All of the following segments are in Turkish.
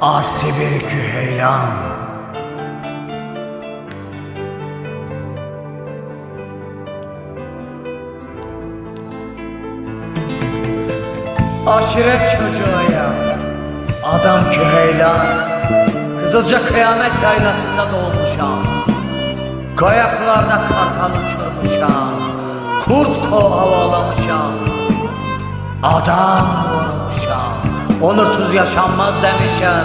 Asi bir küheylan Aşiret çocuğuyum. Adam küheylan Kızılca kıyamet yaylasında doğmuşam. Kayaklarda kartal uçurmuşam Kurt kovalamışam Adam vurmuşam Onursuz yaşanmaz demişem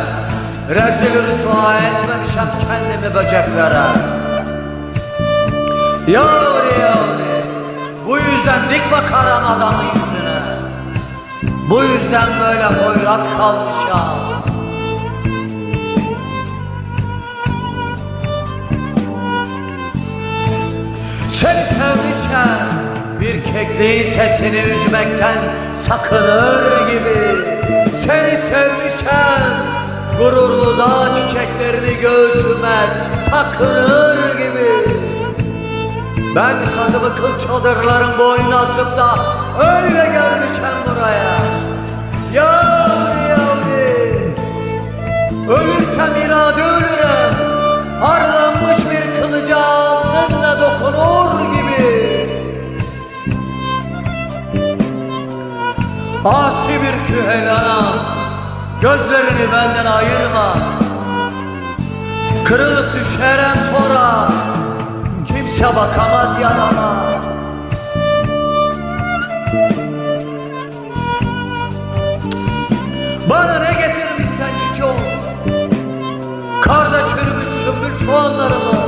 Rezil rüsva etmemişem kendimi böceklere Yavri yavri Bu yüzden dik bakarım adamın yüzüne Bu yüzden böyle hoyrat kalmışam. Seni sevmişken bir kekliğin sesini üzmekten sakınır gibi Seni sevmişken gururlu dağ çiçeklerini göğsüme takınır gibi. Ben sazımı kıl çadırların boynuna asıp da öyle gelmişim buraya. Yavri yavri Ölürsem irade ölürüm. Harlanmış bir kılıca alnımla dokunur gibi. Asi bir kühelana Gözlerini benden ayırma Kırılıp düşerem sonra Kimse bakamaz yanıma Bana ne getirmişsen çiçeğim Karda çürümüş sümbül soğanları mı?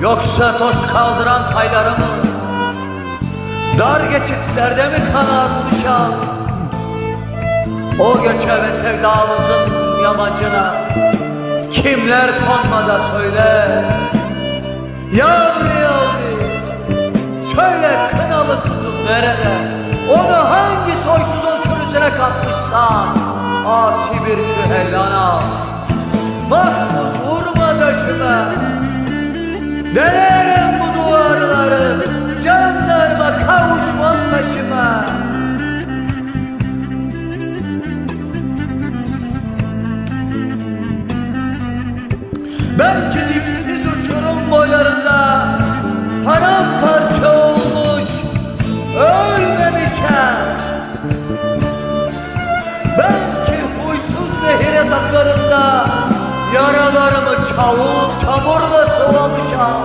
Yoksa toz kaldıran tayları mı? Dar geçitlerde mi kanatmışam? O göçe ve sevdamızın yamacına Kimler konmada söyle. Yavri yavri Söyle kınalı kızım nerede? Onu hangi soysuzun sürüsüne katmışsan Asi bir kühellana Mahpus vurma döşüme. Delerim bu duvarları Jandarma kavuşmaz peşime yataklarında Yaralarımı çavur çamurla sıvamışam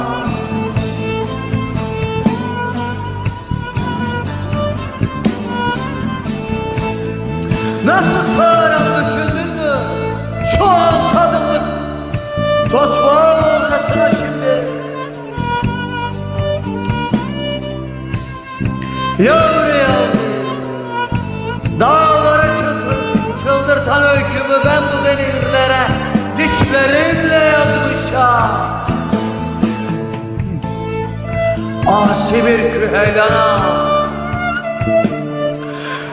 öykümü ben bu denizlere Dişlerimle yazmışam. Asi bir küheylana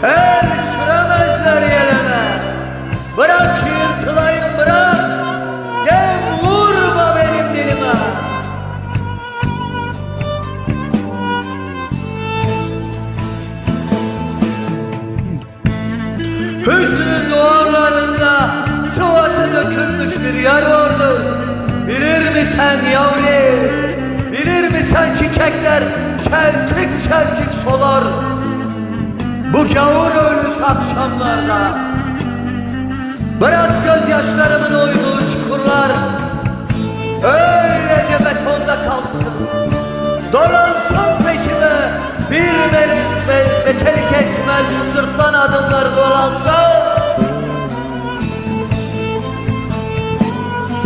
El süremezler yeleme Bırak yırtılayım bırak. Gel vurma benim dilime. Hüznün sıvası dökülmüş bir yer vardır Bilir misin yavri? Bilir misin çiçekler? Çeltik çeltik solar. Bu gavur ölmüş akşamlarda. Bırak gözyaşlarımın oyduğu çukurlar. Öylece betonda kalsın. Dolansın peşime Bir melek ve betelik etmez. Sırtlan adımlar dolansın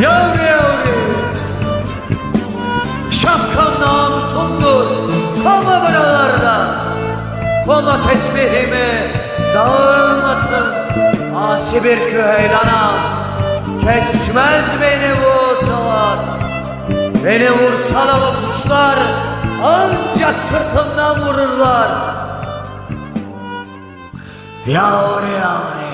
Yavru yavru. Şapkam namusumdur Koma buralarda. Koma tesbihimi Dağılmasın. Asi bir küheylana Kesmez beni bu salat. Beni vursa da bu kuşlar Ancak sırtımdan vururlar. Yavru yavru